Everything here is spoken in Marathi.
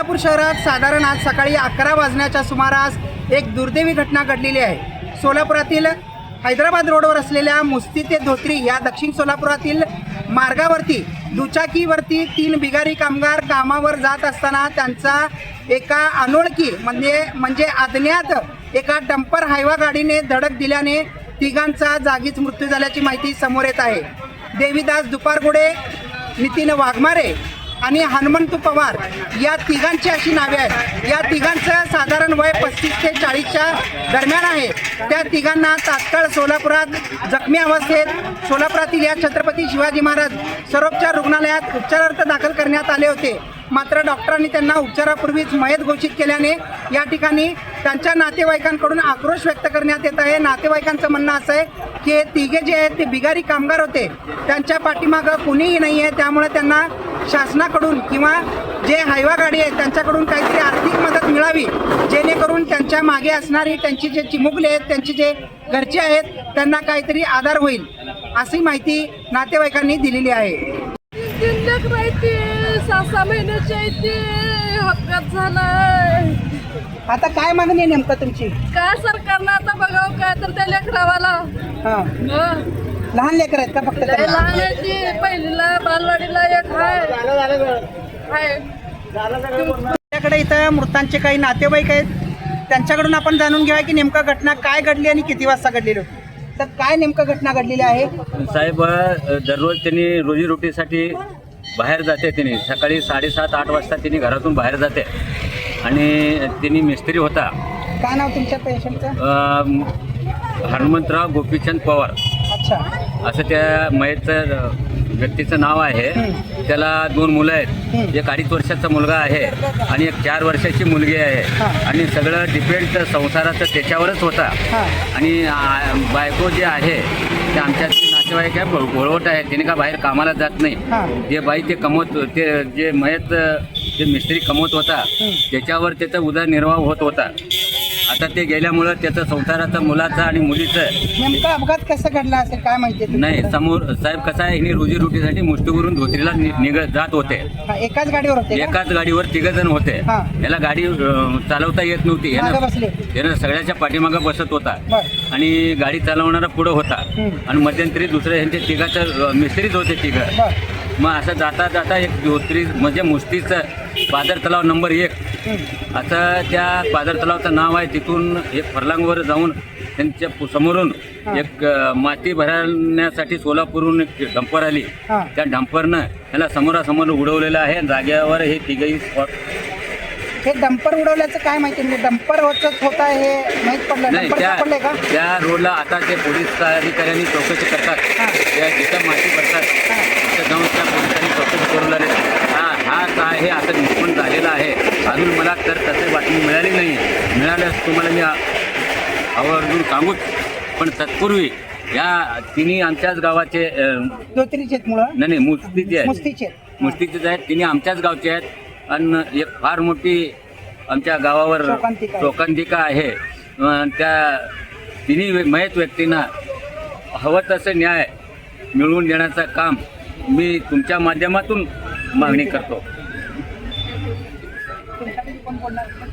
सोलापूर शहरात साधारण आज सकाळी अकरा वाजण्याच्या सुमारास एक दुर्दैवी घटना घडलेली आहे. सोलापुरातील हैदराबाद रोडवर असलेल्या मुस्ती ते धोत्री या दक्षिण सोलापुरातील मार्गावरती दुचाकीवरती तीन बिगारी कामगार कामावर जात असताना त्यांचा एका अनोळखी म्हणजे म्हणजे अज्ञात एका डंपर हायवा गाडीने धडक दिल्याने तिघांचा जागीच मृत्यू झाल्याची माहिती समोर येत आहे. देवीदास दुपारगुडे नितीन वाघमारे आणि हनुमंतू पवार या तिघांची अशी नावे आहेत. या तिघांचं साधारण वय पस्तीस ते चाळीसच्या दरम्यान आहे. त्या तिघांना तात्काळ सोलापुरात जखमी अवस्थेत सोलापुरातील या छत्रपती शिवाजी महाराज सर्वोपचार रुग्णालयात उपचारार्थ दाखल करण्यात आले होते. मात्र डॉक्टरांनी त्यांना उपचारापूर्वीच मयत घोषित केल्याने या ठिकाणी त्यांच्या नातेवाईकांकडून आक्रोश व्यक्त करण्यात येत आहे. नातेवाईकांचं म्हणणं असं आहे की हे तिघे जे आहेत ते बिगारी कामगार होते. त्यांच्या पाठीमागं कुणीही नाही आहे त्यामुळे त्यांना शासनाकडून किंवा जे हायवा गाडी आहे त्यांच्याकडून काहीतरी आर्थिक मदत मिळावी जेणेकरून त्यांच्या मागे असणारी त्यांची जे चिमुकले आहेत त्यांचे जे घरचे आहेत त्यांना काहीतरी आधार होईल अशी माहिती नातेवाईकांनी दिलेली आहे. सहा सहा महिन्याची अपघात झालाय. आता काय मागणी आहे नेमकं तुमची? काय सरकारनं आता बघावं काय तर त्या लेकरावाला. हं. लहान लेकर आहेत का फक्त लय त्यांना? लहान आहे ती. पहिलीला बालवाडीला एक आपल्याकडे इथं मृतांचे काही नातेवाईक आहेत. त्यांच्याकडून आपण जाणून घ्या की नेमकं घटना काय घडली आणि किती वाजता घडलेली होती. तर काय नेमकं घटना घडलेली आहे? साहेब अ, दररोज त्यांनी रोजीरोटीसाठी बाहेर जाते त्यांनी. सकाळी साडेसात आठ वाजता त्यांनी घरातून बाहेर जाते. आणि त्यांनी मिस्त्री होता. काय नाव तुमच्या पेशंटचं? अ, हनुमंतराव गोपीचंद पवार. अच्छा. असं त्या मयतचं व्यक्तीचं नाव आहे. त्याला दोन मुलं आहेत. एक अडीच वर्षाचा मुलगा आहे आणि एक चार वर्षाची मुलगी आहे. आणि सगळं डिपेंड संसाराचं त्याच्यावरच होता. आणि बायको जे आहे ते आमच्या नातेवाईक आहे बळवट आहे. तिने का बाहेर कामाला जात. नाही. जे बाई ते कमवत ते जे मयत जे मिस्त्री कमवत होता त्याच्यावर त्याचा उदरनिर्वाह होत होता. आता ते गेल्यामुळं त्याचं संसाराचं मुलाचं आणि मुलीचं नेमका अपघात कसा घडला असेल काय माहिती आहे नाही तुम्हाला? समोर साहेब कसं आहे हिने रोजीरोटीसाठी मुष्टीवरून धोत्रीला नि- निघत जात होते. हा, एकाच गाडीवर होते का? एकाच गाडीवर तिघ जण होते. हा. याला गाडी अ, चालवता येत नव्हती. मागं यानं बसले. यानं सगळ्याच्या पाठीमागं बसत होता. बर. आणि गाडी चालवणारा पुढं होता. हम्म. आणि मध्यंतरी दुसऱ्या ह्यांचे तिघाचं अ, मिस्त्रीच होते तिघं. बर. मग असं जाता जाता एक धोत्री म्हणजे मुस्तीचं पादर तलाव नंबर एक असं त्या पादर तलावचं नाव आहे तिथून एक फरलांगवर जाऊन त्यांच्या समोरून. एक माती भरण्यासाठी सोलापूरहून एक डंपर आली. त्या डंपरनं त्याला समोरासमोर उडवलेलं आहे जागेवर हे तिघही स्पॉट हे डंपर उडवल्याचं काय माहिती म्हणजे डंपर होत होता हे माहीत पडलं नाही डंपर त्या सापडलंय का त्या रोडला आता ते पोलीस अधिकाऱ्यांनी चौकशी करतात. त्या जिथं माती भरतात. तिथं जाऊन त्या पोलिसांनी चौकशी करून आले हा हा काय हे असं निष्पन्न झालेलं आहे अजून मला तर तसे बातमी मिळाली नाही. मिळाल्यास तुम्हाला मी आवर्जून सांगूच पण तत्पूर्वी या तिन्ही आमच्याच गावाचे धोत्रीचे आहेत नाही नाही, मुस्तीचे आहेत. मुस्तीचे आहेत. मुस्तीचेच आहेत. तिन्ही आमच्याच गावचे आहेत. आणि एक फार मोठी आमच्या गावावर शोकांतिका. शोकांतिका आहे. अं, त्या तिन्ही मयत व्यक्तींना हवं तसं न्याय मिळवून देण्याचं काम मी तुमच्या माध्यमातून मागणी करतो. คนนั้น